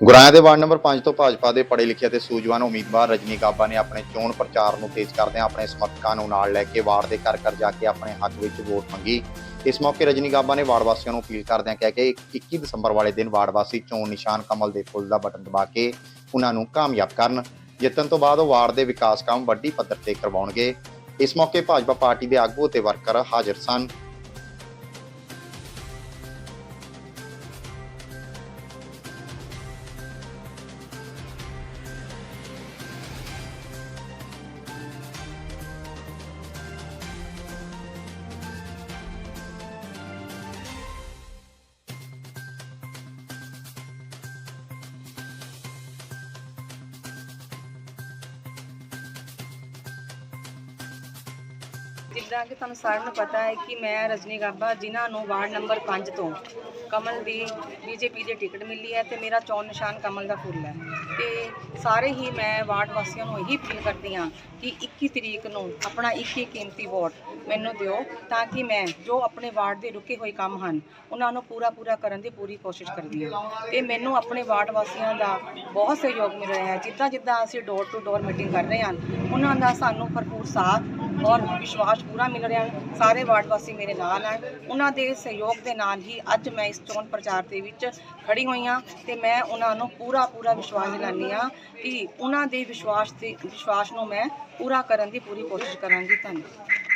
ਗੁਰਾਇਆ ਦੇ ward number 5 ਤੋਂ ਭਾਜਪਾ ਦੇ ਪੜ੍ਹੇ ਲਿਖੇ ਅਤੇ ਸੂਝਵਾਨ ਉਮੀਦਵਾਰ ਰਜਨੀ ਗਾਬਾ ਨੇ ਆਪਣੇ ਚੋਣ ਪ੍ਰਚਾਰ ਨੂੰ ਤੇਜ਼ ਕਰਦਿਆਂ ਆਪਣੇ ਸਮਰਥਕਾਂ ਨੂੰ ਨਾਲ ਲੈ ਕੇ ਵਾਰਡ ਦੇ ਘਰ ਘਰ ਜਾ ਕੇ ਆਪਣੇ ਹੱਕ ਵਿੱਚ ਵੋਟ ਮੰਗੀ। ਇਸ ਮੌਕੇ ਰਜਨੀ ਗਾਬਾ ਨੇ ਵਾਰਡ ਵਾਸੀਆਂ ਨੂੰ ਅਪੀਲ ਕਰਦਿਆਂ ਕਿਹਾ ਕਿ 21 ਦਸੰਬਰ ਵਾਲੇ ਦਿਨ ਵਾਰਡ ਵਾਸੀ ਚੋਣ ਨਿਸ਼ਾਨ ਕਮਲ ਦੇ ਫੁੱਲ ਦਾ ਬਟਨ ਦਬਾ ਕੇ ਉਹਨਾਂ ਨੂੰ ਕਾਮਯਾਬ ਕਰਨ, ਜਿੱਤਣ ਤੋਂ ਬਾਅਦ ਉਹ ਵਾਰਡ ਦੇ ਵਿਕਾਸ ਕੰਮ ਵੱਡੀ ਪੱਧਰ ਤੇ ਕਰਵਾਉਣਗੇ। ਇਸ ਮੌਕੇ ਭਾਜਪਾ ਪਾਰਟੀ ਦੇ ਆਗੂ ਅਤੇ ਵਰਕਰ ਹਾਜ਼ਰ ਸਨ। ਜਿੱਦਾਂ ਕਿ ਤੁਹਾਨੂੰ ਸਾਰਿਆਂ ਨੂੰ ਪਤਾ ਹੈ ਕਿ ਮੈਂ ਰਜਨੀ ਗਾਬਾ ਜਿਨ੍ਹਾਂ ਨੂੰ ਵਾਰਡ ਨੰਬਰ 5 ਤੋਂ ਕਮਲ ਦੀ ਬੀਜੇਪੀ ਦੀ ਟਿਕਟ ਮਿਲੀ ਹੈ ਤੇ ਮੇਰਾ ਚੋਣ ਨਿਸ਼ਾਨ ਕਮਲ ਦਾ ਫੁੱਲ ਹੈ। ਤੇ ਸਾਰੇ ਹੀ ਮੈਂ ਵਾਰਡ ਵਾਸੀਆਂ ਨੂੰ ਇਹੀ ਅਪੀਲ ਕਰਦੀ ਹਾਂ ਕਿ 21 ਤਰੀਕ ਨੂੰ ਆਪਣਾ ਇੱਕ ਹੀ ਕੀਮਤੀ ਵੋਟ ਮੈਨੂੰ ਦਿਓ ਤਾਂ ਕਿ ਮੈਂ ਜੋ ਆਪਣੇ ਵਾਰਡ ਦੇ ਰੁਕੇ ਹੋਏ ਕੰਮ ਹਨ, ਉਹਨਾਂ ਨੂੰ ਪੂਰਾ ਪੂਰਾ ਕਰਨ ਦੀ ਪੂਰੀ ਕੋਸ਼ਿਸ਼ ਕਰਦੀ ਹਾਂ। ਤੇ ਮੈਨੂੰ ਆਪਣੇ ਵਾਰਡ ਵਾਸੀਆਂ ਦਾ ਬਹੁਤ ਸਹਿਯੋਗ ਮਿਲ ਰਿਹਾ ਹੈ। ਜਿੱਦਾਂ ਜਿੱਦਾਂ ਅਸੀਂ ਡੋਰ ਟੂ ਡੋਰ ਮੀਟਿੰਗ ਕਰ ਰਹੇ ਹਨ ਉਹਨਾਂ ਦਾ ਸਾਨੂੰ ਭਰਪੂਰ ਸਾਥ ਔਰ ਵਿਸ਼ਵਾਸ ਪੂਰਾ ਮਿਲ ਰਿਹਾ ਹੈ। ਸਾਰੇ ਵਾਰਡ ਵਾਸੀ ਮੇਰੇ ਨਾਲ ਹੈ। ਉਹਨਾਂ ਦੇ ਸਹਿਯੋਗ ਦੇ ਨਾਲ ਹੀ ਅੱਜ ਮੈਂ ਇਸ ਚੋਣ ਪ੍ਰਚਾਰ ਦੇ ਵਿੱਚ ਖੜੀ ਹੋਈ ਹਾਂ ਤੇ ਮੈਂ ਉਹਨਾਂ ਨੂੰ ਪੂਰਾ ਪੂਰਾ ਵਿਸ਼ਵਾਸ ਦਿਲਾਉਂਦੀ ਹਾਂ ਕਿ ਉਹਨਾਂ ਦੇ ਵਿਸ਼ਵਾਸ 'ਤੇ ਵਿਸ਼ਵਾਸ ਨੂੰ ਮੈਂ ਪੂਰਾ ਕਰਨ ਦੀ ਪੂਰੀ ਕੋਸ਼ਿਸ਼ ਕਰਾਂਗੀ। ਧੰਨਵਾਦ।